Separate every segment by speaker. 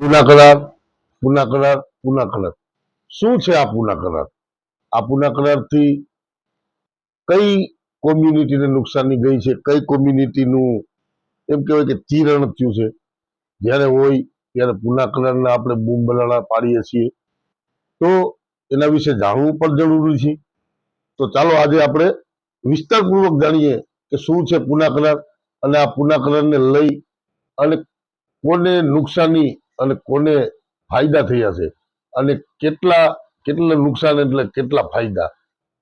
Speaker 1: પુના કરાર પૂના કરાર પૂના કરાર શું છે આ પૂના કરાર આ પૂના કરારથી કઈ કોમ્યુનિટીને નુકસાની ગઈ છે? કઈ કોમ્યુનિટીનું એમ કહેવાય કે ચીરણ થયું છે? જ્યારે હોય ત્યારે પૂના કરારના આપણે બૂમ પાડીએ છીએ. તો એના વિશે જાણવું પણ જરૂરી છે. તો ચાલો આજે આપણે વિસ્તારપૂર્વક જાણીએ કે શું છે પૂના કરાર અને આ પૂના કરારને લઈ અને કોને નુકસાની અને કોને ફાયદા થયા છે અને કેટલા કેટલા નુકસાન એટલે કેટલા ફાયદા?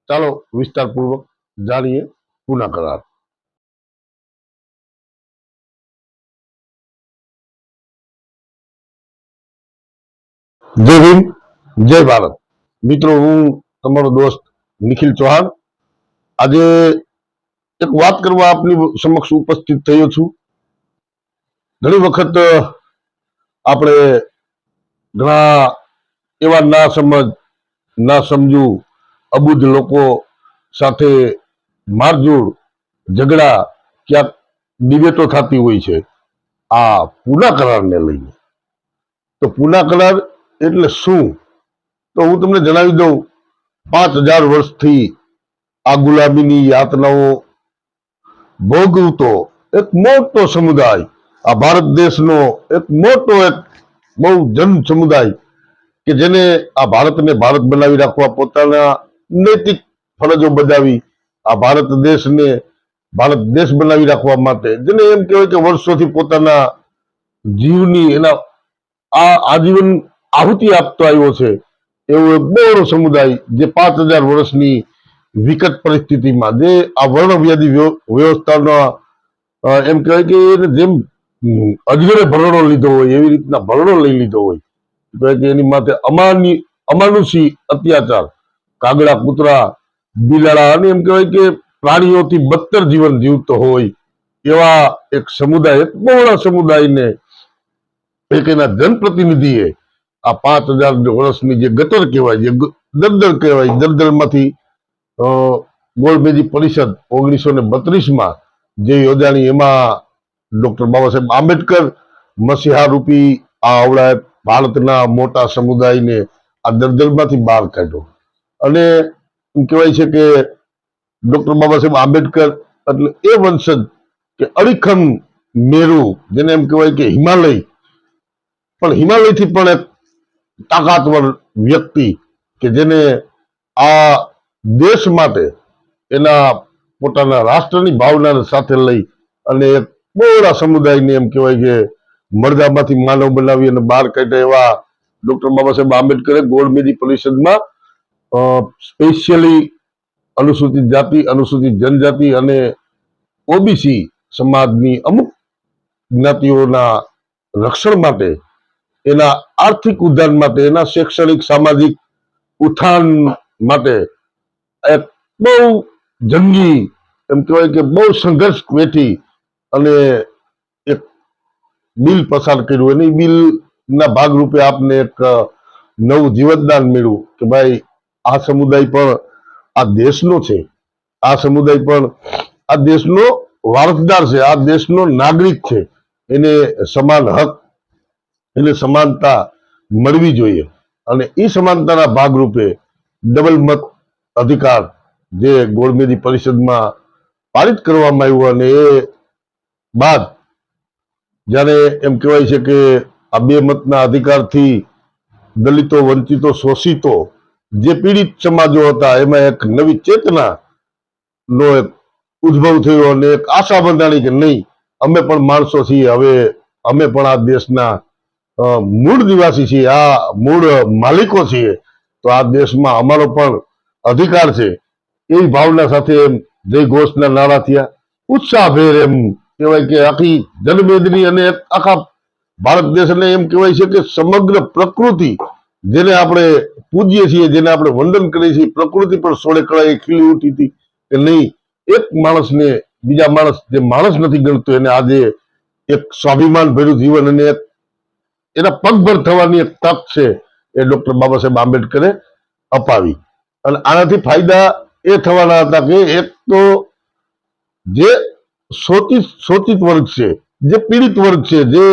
Speaker 1: ચાલો વિસ્તારપૂર્વક જાણીએ પુના કરાર. જય હિન્દ, જય ભારત. મિત્રો, હું તમારો દોસ્ત નિખિલ ચૌહાણ. આજે એક વાત કરવા આપની સમક્ષ ઉપસ્થિત થયો છું. ઘણી વખત આપણે ઘણા એવા ના સમજ ના સમજુ અબુધ લોકો સાથે મારઝૂડ, ઝઘડા ક્યાંક ડિબેટો થતી હોય છે. આ પુના કરારને લઈને. તો પુના કરાર એટલે શું? તો હું તમને જણાવી દઉં, પાંચ હજાર વર્ષથી આ ગુલામીની યાતનાઓ ભોગવતો એક મોટો સમુદાય આ ભારત દેશનો એક મોટો એક બહુ જન સમુદાય કે જેને આ ભારતને ભારત બનાવી રાખવા પોતાના નૈતિક ફરજો બજાવી આ ભારત દેશને ભારત દેશ બનાવી રાખવા માટે. જેને એમ કહેવાય કે વર્ષોથી પોતાના જીવની એના આ આજીવન આહુતિ આપતો આવ્યો છે એવો એક બહોળો સમુદાય જે પાંચ હજાર વર્ષની વિકટ પરિસ્થિતિમાં, જે આ વર્ણવ્યાદી વ્ય- વ્યવસ્થાનો એમ કહેવાય કે એને જેમ અજગરે ભરણો લીધો હોય, એવી રીતના ભરણો લઈ લીધો હોય. કે એની માથે અમાની અમાનુષી અત્યાચાર. કાગડા, કૂતરા, બિલાડા અને એમ કહેવાય કે પ્રાણીઓથી બદતર જીવન જીવતો હોય એવા એક સમુદાય, એક બહોળા સમુદાયને એક એના જનપ્રતિનિધિએ આ પાંચ હજાર વર્ષની જે ગટર કહેવાય, જે દરદર કહેવાય દરદરમાંથી ગોળમેજી પરિષદ ઓગણીસો ને બત્રીસમાં જે યોજાણી એમાં ડોક્ટર બાબા સાહેબ આંબેડકર મસીહારૂપી આ આવડા ભારતના મોટા સમુદાયને આ દર્દરમાંથી બહાર કાઢ્યો. અને એમ કહેવાય છે કે ડોક્ટર બાબા સાહેબ આંબેડકર એટલે એ વંશજ કે અડીખમ મેરુ, જેને એમ કહેવાય કે હિમાલય, પણ હિમાલયથી પણ એક તાકાતવર વ્યક્તિ કે જેને આ દેશ માટે એના પોતાના રાષ્ટ્રની ભાવનાને સાથે લઈ અને એક બહોળા સમુદાયને એમ કહેવાય કે મરદામાંથી માનવ બનાવી અને બહાર કાઢ્યા એવા ડોક્ટર બાબા સાહેબ આંબેડકરે ગોળમેજી પરિષદમાં સ્પેશિયલી અનુસૂચિત જાતિ, અનુસૂચિત જનજાતિ અને ઓબીસી સમાજની અમુક જ્ઞાતિઓના રક્ષણ માટે, એના આર્થિક ઉદ્ધાર માટે, એના શૈક્ષણિક, સામાજિક ઉત્થાન માટે એક બહુ જંગી એમ કહેવાય કે બહુ સંઘર્ષ વેઠી અને એક બિલ પસાર કર્યું. અને એ બિલના ભાગરૂપે આપને એક નવું જીવતદાન મળ્યું કે ભાઈ, આ સમુદાય પણ આ દેશનો છે. આ સમુદાય પણ આ દેશનો વારસદાર છે. આ દેશનો નાગરિક છે. એને સમાન હક, એને સમાનતા મળવી જોઈએ. અને એ સમાનતાના ભાગરૂપે ડબલ મત અધિકાર જે ગોળમેજી પરિષદમાં પારિત કરવામાં આવ્યું અને એ બાદ જ્યારે એમ કહેવાય છે કે આ બે મતના અધિકારથી દલિતો, વંચિતો, શોષિતો જે પીડિત સમાજો હતા, એમાં એક નવી ચેતના નો એક ઉદ્ભવ થયો અને એક આશા બંધાણી કે નહીં, અમે પણ માણસો છીએ. હવે અમે પણ આ દેશના મૂળ નિવાસી છીએ, આ મૂળ માલિકો છીએ. તો આ દેશમાં અમારો પણ અધિકાર છે. એવી ભાવના સાથે એમ જય ઘોષના નારા થયા. ઉત્સાહભેર એમ કહેવાય કે આખી જનમેદની અને આખા ભારત દેશને એમ કહેવાય છે કે સમગ્ર પ્રકૃતિ જેને આપણે પૂજીએ છીએ, જેને આપણે વંદન કરીએ છીએ, પ્રકૃતિ પણ સોળે કળાએ ખીલી ઉઠી હતી કે નહીં, એક માણસને બીજા માણસ જે માણસ નથી ગણતો, એને આજે એક સ્વાભિમાન ભર્યું જીવન અને એક એના પગભર થવાની એક તક છે એ ડોક્ટર બાબા સાહેબ આંબેડકરે અપાવી. અને આનાથી ફાયદા એ થવાના હતા કે એક તો જે શોષિત શોષિત વર્ગ છે, જે પીડિત વર્ગ છે, જે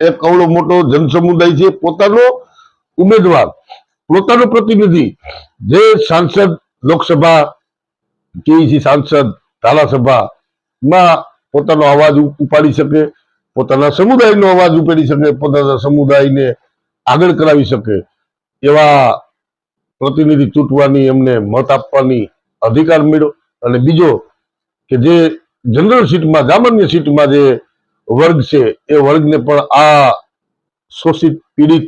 Speaker 1: એક કવડો મોટો જનસમુદાય છે, પોતાનો ઉમેદવાર, પોતાનો પ્રતિનિધિ. જે સાંસદ લોકસભા કેવીસી સાંસદ, ધારાસભામાં પોતાનો અવાજ ઉપાડી શકે, પોતાના સમુદાયનો અવાજ ઉપાડી શકે, પોતાના સમુદાયને આગળ કરાવી શકે, એવા પ્રતિનિધિ ચૂંટવાની એમને મત આપવાની અધિકાર મળ્યો અને બીજો કે જે જનરલ સીટમાં, સામાન્ય સીટમાં જે વર્ગ છે, એ વર્ગને પણ આ શોષિત પીડિત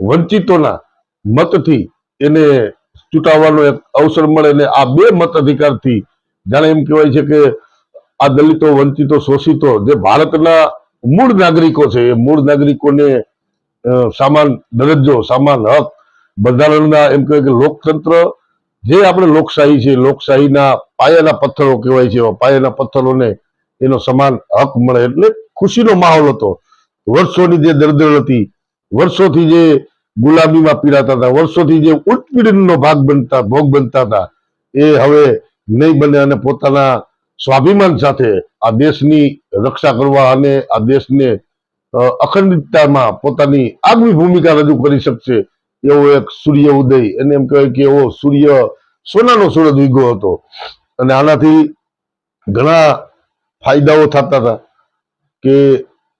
Speaker 1: વંચિતોના મતથી એને ચૂંટાવવાનો એક અવસર મળે અને આ બે મત અધિકારથી. જાણે એમ કહેવાય છે કે આ દલિતો, વંચિતો, શોષિતો જે ભારતના મૂળ નાગરિકો છે, એ મૂળ નાગરિકોને સામાન દરજ્જો, સમાન હક, બંધારણના એમ કહેવાય કે લોકતંત્ર જે આપણે લોકશાહી છે, લોકશાહીના પાયાના પથ્થરો કહેવાય છે, એવા પાયાના પથ્થરોને એનો સમાન હક મળે એટલે ખુશીનો માહોલ હતો. વર્ષોની જે દરદળ હતી, વર્ષોથી જે ગુલામીમાં પીડાતા હતા, વર્ષોથી જે ઉત્પીડનનો ભાગ બનતા, ભોગ બનતા હતા, એ હવે નહીં બને અને પોતાના સ્વાભિમાન સાથે આ દેશની રક્ષા કરવા અને આ દેશને અખંડિતતામાં પોતાની આગવી ભૂમિકા રજૂ કરી શકશે એવો એક સૂર્ય ઉદય. એને એમ કહેવાય કે એવો સૂર્ય, સોનાનો સૂરજ ઉગ્યો હતો. અને આનાથી ઘણા ફાયદાઓ થતા હતા કે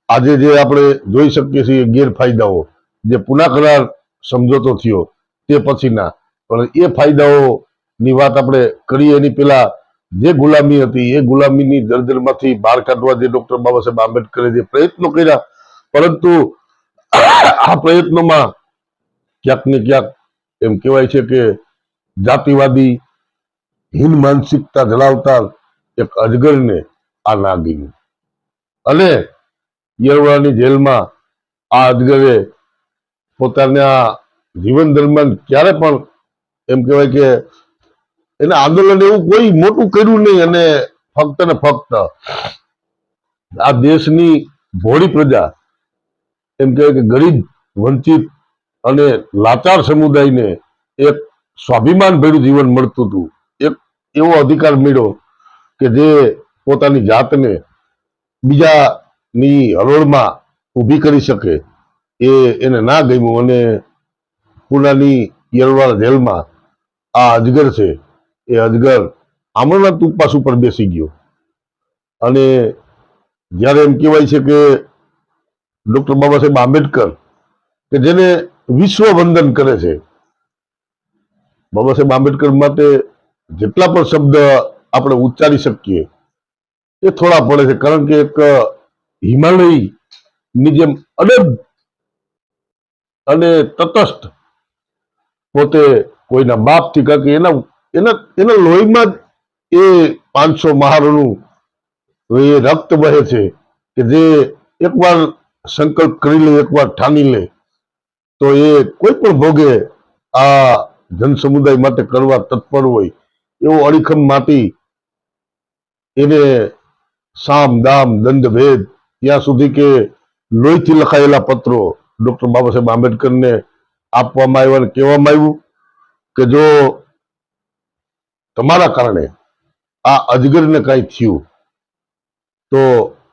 Speaker 1: આજે જે આપણે જોઈ શકીએ છીએ ગેરફાયદાઓ, જે પુના કરાર સમજોતો થયો, તે પછીના. પણ એ ફાયદાઓની વાત આપણે કરીએ એની પેલા જે ગુલામી હતી, એ ગુલામીની દરદરમાંથી બહાર કાઢવા જે ડોક્ટર બાબા સાહેબ આંબેડકરે જે પ્રયત્નો કર્યા, પરંતુ આ પ્રયત્નોમાં ક્યાંક ને ક્યાંક એમ કહેવાય છે કે જાતિવાદી, હીન માનસિકતા ધરાવતા એક અજગરને આ ના અને યરવાળાની જેલમાં આ અજગરે પોતાના જીવન દરમિયાન ક્યારે પણ એમ કહેવાય કે એને આંદોલન એવું કોઈ મોટું કર્યું નહીં અને ફક્ત ને ફક્ત આ દેશની ભોળી પ્રજા એમ કહેવાય કે ગરીબ, વંચિત અને લાચાર સમુદાયને એક સ્વાભિમાન ભર્યું જીવન મળતું હતું. એક એવો અધિકાર મળ્યો કે જે પોતાની જાતને બીજાની હરોળમાં ઊભી કરી શકે. એ એને ના ગમ્યું અને પુનાની યરવાડા જેલમાં આ અજગર છે, એ અજગર આમરણના તુપાસ ઉપર બેસી ગયો. અને જ્યારે એમ કહેવાય છે કે ડૉક્ટર બાબા સાહેબ આંબેડકર કે જેને વિશ્વ વંદન કરે છે. બાબા સાહેબ આંબેડકર માટે જેટલા પણ શબ્દ આપણે ઉચ્ચારી શકીએ, એ થોડા પડે છે. કારણ કે એક હિમાલયની જેમ અડગ અને તટસ્થ પોતે કોઈના બાપથી કારણ કે એના એના એના લોહીમાં જ એ પાંચસો મહારનું એ રક્ત વહે છે કે જે એકવાર સંકલ્પ કરી લે, એકવાર ઠાની લે. તો એ કોઈ પણ ભોગે આ જન સમુદાય માટે કરવા તત્પર હોય, એવો અડીખમ માટી, એને સામ, દામ, દંડ, ભેદ, ત્યાં સુધી કે લોહીથી લખાયેલા પત્રો ડોક્ટર બાબા સાહેબ આંબેડકરને આપવામાં આવ્યા અને કહેવામાં આવ્યું કે જો તમારા કારણે આ અજગરને કાંઈ થયું, તો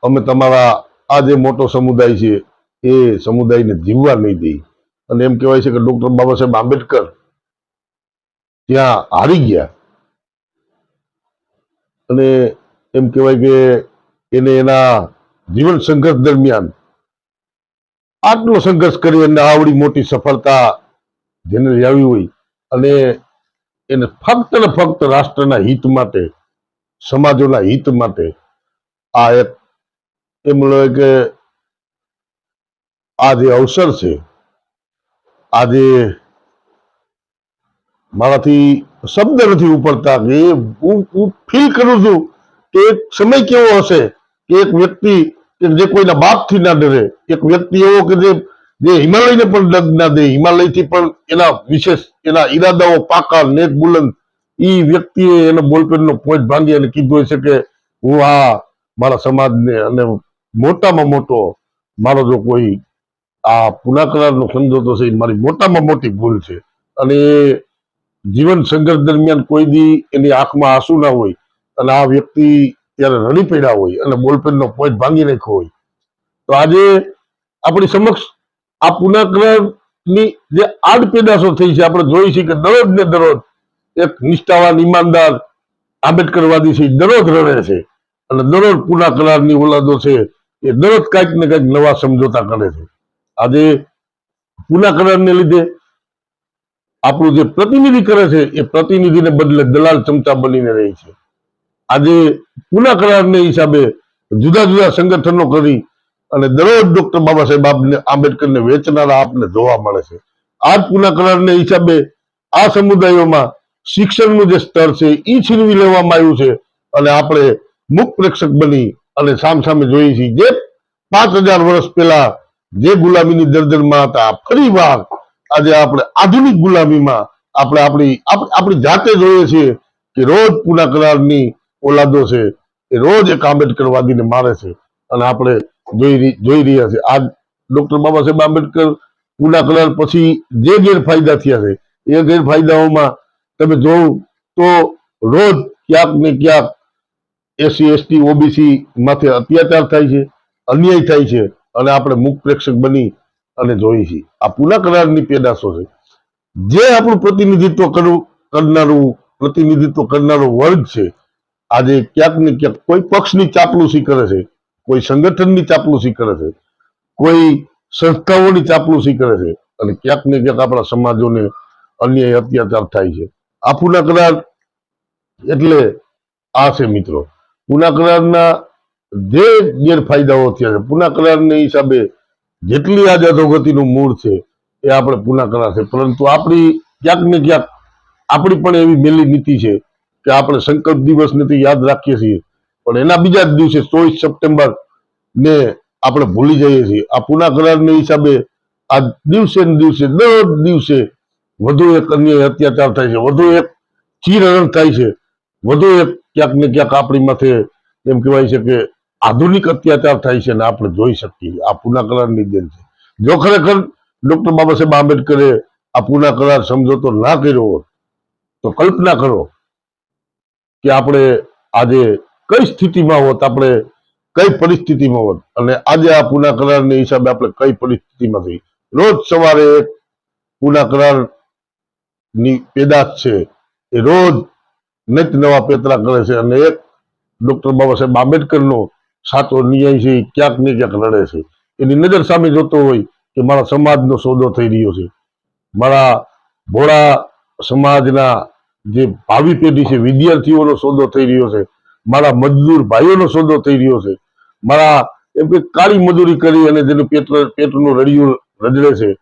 Speaker 1: અમે તમારા આ જે મોટો સમુદાય છે, એ સમુદાયને જીવવા નહીં દઈ અને એમ કહેવાય છે કે ડોક્ટર બાબા સાહેબ આંબેડકર ત્યાં હારી ગયા. અને એમ કહેવાય કે એને એના જીવન સંઘર્ષ દરમિયાન આટલો સંઘર્ષ કરી એને આવડી મોટી સફળતા જેને લાવી હોય અને એને ફક્ત ને ફક્ત રાષ્ટ્રના હિત માટે, સમાજોના હિત માટે આ એક એમ કે આ જે અવસર છે આ જે મારાથી શબ્દ નથી ઉપડતા કે હું હું ફીલ કરું છું કે એક સમય કેવો હશે કે એક વ્યક્તિ કે જે કોઈના બાપથી ના ડરે, એક વ્યક્તિ એવો કે જે જે હિમાલયને પણ ડગ ના દે, હિમાલયથી પણ એના વિશેષ, એના ઈરાદાઓ પાકા, નેક બુલંદ એ વ્યક્તિએ એનો બોલપેનનો પોઈન્ટ ભાંગી અને કીધું હશે કે હું આ મારા સમાજને અને મોટામાં મોટો, મારો જો કોઈ આ પુનાકરારનો સમજોતો છે, એ મારી મોટામાં મોટી ભૂલ છે. અને જીવન સંઘર્ષ દરમિયાન કોઈ દી એની આંખમાં આંસુ ના હોય અને આ વ્યક્તિ ત્યારે રડી પડ્યા હોય અને બોલપેનનો પોઈન્ટ ભાંગી નાખ્યો હોય. તો આજે આપણી સમક્ષ આ પુનાકરની જે આડ પેદાશો થઈ છે, આપણે જોઈ છે કે દરરોજ ને દરરોજ એક નિષ્ઠાવાન, ઈમાનદાર આંબેડકરવાદી છે દરરોજ રડે છે. અને દરરોજ પુના કરારની ઓલાદો છે, એ દરરોજ કાંઈક ને કાંઈક નવા સમજોતા કરે છે. આજે પુના કરારને લીધે આપણું જે પ્રતિનિધિ કરે છે, એ પ્રતિનિધિને બદલે દલાલ ચમચા બનીને રહી છે. આજે પુના કરારને હિસાબે જુદા જુદા સંગઠનો કરી અને દરરોજ ડોક્ટર બાબા સાહેબ આપને, આંબેડકરને વેચનારા આપને જોવા મળે છે. આ જ પુના કરારને હિસાબે આ સમુદાયોમાં શિક્ષણનું જે સ્તર છે એ છીનવી લેવામાં આવ્યું છે અને આપણે મુખ પ્રેક્ષક બની અને સામસામે જોઈએ છીએ. જે પાંચ હજાર વર્ષ પહેલા જે ગુલામીની દરદરમાં હતા, ફરી વાર આજે આપણે આધુનિક ગુલામીમાં આપણે આપણી આપણી જાતે જોઈએ છીએ કે રોજ પુના કરારની ઓલાદો છે એ રોજ એક આંબેડકરવાદીને મારે છે. અને આપણે જોઈ જોઈ રહ્યા છે આજ ડોક્ટર બાબા સાહેબ આંબેડકર પુના કરાર પછી જે ગેરફાયદા થયા છે, એ ગેરફાયદાઓમાં તમે જોવ તો રોજ ક્યાંક ને ક્યાંક એસસી, એસટી, ઓબીસી માથે અત્યાચાર થાય છે, અન્યાય થાય છે. અને આપણે મુખ પ્રેક્ષક બની અને જોઈએ છીએ. આ પુના કરારની પેદાશો છે. જે આપણું પ્રતિનિધિત્વ કરવું કરનારું પ્રતિનિધિત્વ કરનારો વર્ગ છે, આજે ક્યાંક ને ક્યાંક કોઈ પક્ષની ચાપલુસી કરે છે, કોઈ સંગઠનની ચાપલુસી કરે છે, કોઈ સંસ્થાઓની ચાપલુસી કરે છે અને ક્યાંક ને ક્યાંક આપણા સમાજોને અન્યાય, અત્યાચાર થાય છે. આ પુના કરાર એટલે આ છે મિત્રો. પુના કરારના જે ગેરફાયદાઓ થયા છે. પુના કરારને હિસાબે જેટલી આજ અધોગતિનું મૂળ છે એ આપણે પુના કરાર છે. પરંતુ આપણી ક્યાંક ને ક્યાંક આપણી પણ એવી મેલી નીતિ છે કે આપણે સંકલ્પ દિવસને તો યાદ રાખીએ છીએ. પણ એના બીજા જ દિવસે ચોવીસ સપ્ટેમ્બર ને આપણે ભૂલી જઈએ છીએ. આ પુના કરારને હિસાબે આ દિવસે ને દિવસે દર દિવસે વધુ એક અન્ય અત્યાચાર થાય છે. વધુ એક ચીરહરણ થાય છે. વધુ એક ક્યાંક ને ક્યાંક આપણી માથે એમ કહેવાય છે કે આધુનિક અત્યાચાર થાય છે અને આપણે જોઈ શકીએ આ પુના કરારની દેન છે. જો ખરેખર ડોક્ટર બાબા સાહેબ આંબેડકરે આ પુના કરાર સમજોતો ના કર્યો હોત, તો કલ્પના કરો કે આપણે આજે કઈ સ્થિતિમાં હોત, આપણે કઈ પરિસ્થિતિમાં હોત. અને આજે આ પુના કરારને હિસાબે આપણે કઈ પરિસ્થિતિમાં થઈ રોજ સવારે એક પુના કરારની પેદાશ છે. એ રોજ નિત નવા પેતરા કરે છે. અને એક ડોક્ટર બાબા સાહેબ આંબેડકરનો સાચો ન્યાય છે, ક્યાંક ને ક્યાંક લડે છે. એની નજર સામે જોતો હોય કે મારા સમાજનો સોદો થઈ રહ્યો છે. મારા ભોળા સમાજના જે ભાવિ પેઢી છે, વિદ્યાર્થીઓનો સોદો થઈ રહ્યો છે. મારા મજદૂર ભાઈઓનો સોદો થઈ રહ્યો છે. મારા એમ કે કાળી મજૂરી કરી અને જેનું પેટ, પેટનું રડિયું રજડે છે,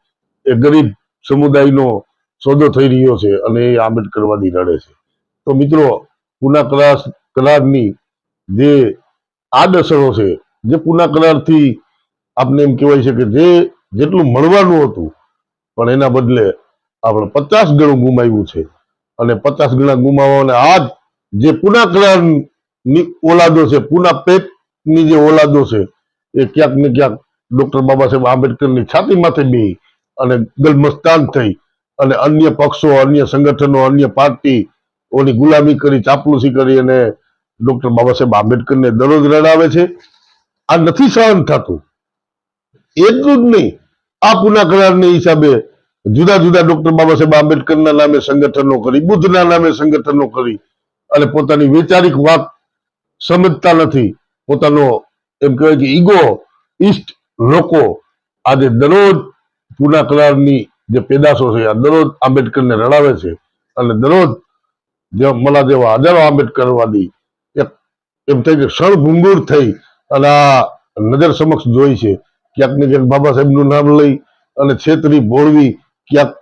Speaker 1: એ ગરીબ સમુદાયનો સોદો થઈ રહ્યો છે અને એ આંબેડકરવાદી લડે છે. તો મિત્રો, પુના કરાર કરારની જે આડઅસરો છે, જે પુના કરારથી આપણે એમ કહેવાય છે કે જે જેટલું મળવાનું હતું, પણ એના બદલે આપણે પચાસ ગણું ગુમાવ્યું છે. અને પચાસ ગણા ગુમાવવાને આજ જે પુના કરારની ઓલાદો છે, પુના પેટની જે ઓલાદો છે, એ ક્યાંક ને ક્યાંક ડોક્ટર બાબા સાહેબ આંબેડકરની છાતી માથે બે અને ગલમસ્તાન થઈ અને અન્ય પક્ષો, અન્ય સંગઠનો, અન્ય પાર્ટીઓની ગુલામી કરી, ચાપલુસી કરી અને ડોક્ટર બાબા સાહેબ આંબેડકરને દરરોજ રડાવે છે. આ નથી સહન થતું. એટલું જ નહીં, આ પુના કરારની હિસાબે જુદા જુદા ડોક્ટર બાબા સાહેબ આંબેડકરના નામે સંગઠનો કરી, બુદ્ધના નામે સંગઠનો કરી અને પોતાની વૈચારિક વાત સમજતા નથી. પોતાનો એમ કહેવાય કે ઈગો ઈસ્ટ લોકો આજે દરરોજ પુના કરારની જે પેદાશો છે, આ દરરોજ આંબેડકરને રડાવે છે અને દરરોજ જે મલા જેવા હજારો આંબેડકરવાદી એમ થઈ કે ક્ષણભંગુર થઈ અને આ નજર સમક્ષ જોઈ છે. ક્યાંક ને ક્યાંક બાબા સાહેબનું નામ લઈ અને છેતરી ભોળવી ક્યાંક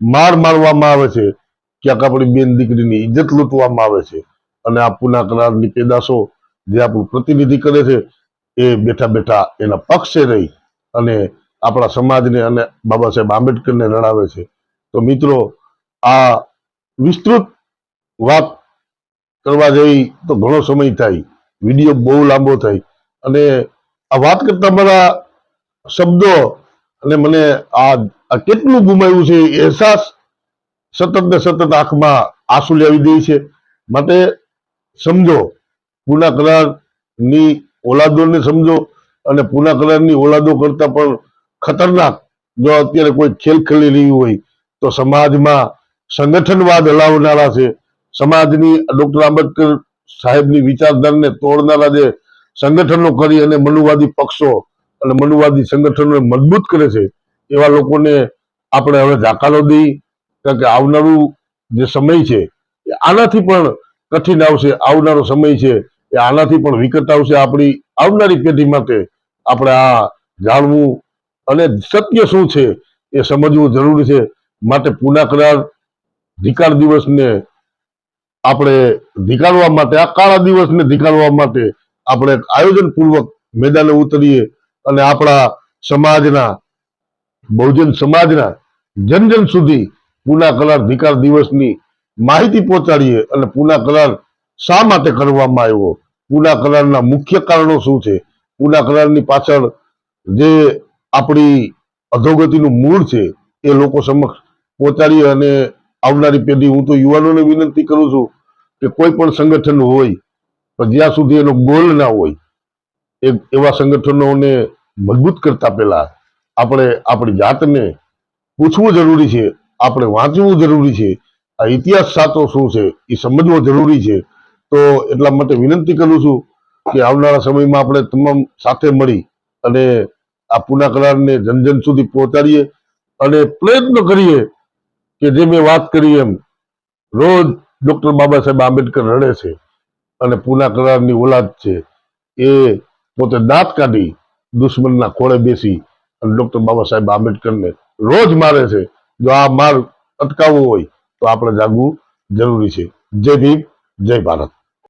Speaker 1: માર મારવામાં આવે છે. ક્યાંક આપણી બેન દીકરીની ઇજ્જત લૂંટવામાં આવે છે. અને આ પુના કરારની પેદાશો જે આપણું પ્રતિનિધિ કરે છે એ બેઠા બેઠા એના પક્ષે રહી અને આપણા સમાજને અને બાબા સાહેબ આંબેડકરને રડાવે છે. તો મિત્રો, આ વિસ્તૃત વાત કરવા જઈ તો ઘણો સમય થાય. વીડિયો બહુ લાંબો થાય. અને આ વાત કરતા મારા શબ્દો અને મને આ કેટલું ગુમાવ્યું છે અહેસાસ સતત ને સતત આંખમાં આંસુ લાવી દે છે. માટે સમજો, પૂના કરારની ઓલાદોને સમજો અને પૂના કલરની ઓલાદો કરતા પણ ખતરનાક જો અત્યારે કોઈ ખેલ ખેલી રહ્યું હોય તો સમાજમાં સંગઠનવાદ હલાવનારા છે. સમાજની ડોક્ટર આંબેડકર સાહેબની વિચારધારાને તોડનારા જે સંગઠનો કરી અને મનુવાદી પક્ષો અને મનુવાદી સંગઠનોને મજબૂત કરે છે, એવા લોકોને આપણે હવે જાકારો દઈ કારણ કે આવનારું જે સમય છે, એ આનાથી પણ કઠિન આવશે. આવનારો સમય છે, એ આનાથી પણ વિકટ આવશે. આપણી આવનારી પેઢી માટે આપણે આ જાણવું અને સત્ય શું છે, એ સમજવું જરૂરી છે. માટે પૂના કરાર, ધિકાર દિવસને આપણે ધીકારવા માટે, આ કાળા દિવસને ધીકારવા માટે આપણે આયોજન આયોજનપૂર્વક મેદાને ઉતરીએ અને આપણા સમાજના, બહુજન સમાજના જન જન સુધી પૂના કરાર ધિકાર દિવસની માહિતી પહોંચાડીએ અને પૂના કરાર શા માટે કરવામાં આવ્યો? પૂના કરારના મુખ્ય કારણો શું છે? પુના કરારની પાછળ જે આપણી અધોગતિનું મૂળ છે એ લોકો સમક્ષ પહોંચાડીએ અને આવનારી પેઢી, હું તો યુવાનોને વિનંતી કરું છું કે કોઈ પણ સંગઠન હોય, પણ જ્યાં સુધી એનો ગોલ ના હોય, એ એવા સંગઠનોને મજબૂત કરતા પહેલા આપણે આપણી જાતને પૂછવું જરૂરી છે, આપણે વાંચવું જરૂરી છે, આ ઇતિહાસ સાચો શું છે, એ સમજવો જરૂરી છે. તો એટલા માટે વિનંતી કરું છું કે આવનારા સમયમાં આપણે તમામ સાથે મળી અને આ પુના કરારને જન જન સુધી પહોંચાડીએ અને પ્રયત્ન કરીએ કે જે મેં વાત કરી એમ, રોજ ડોક્ટર બાબા સાહેબ આંબેડકર રડે છે અને પુના કરારની ઓલાદ છે, એ પોતે દાંત કાઢી દુશ્મનના ખોળે બેસી અને ડોક્ટર બાબા સાહેબ આંબેડકરને રોજ મારે છે, જો આ માર અટકાવવો હોય તો આપણે જાગવું જરૂરી છે. જય ભીમ, જય ભારત.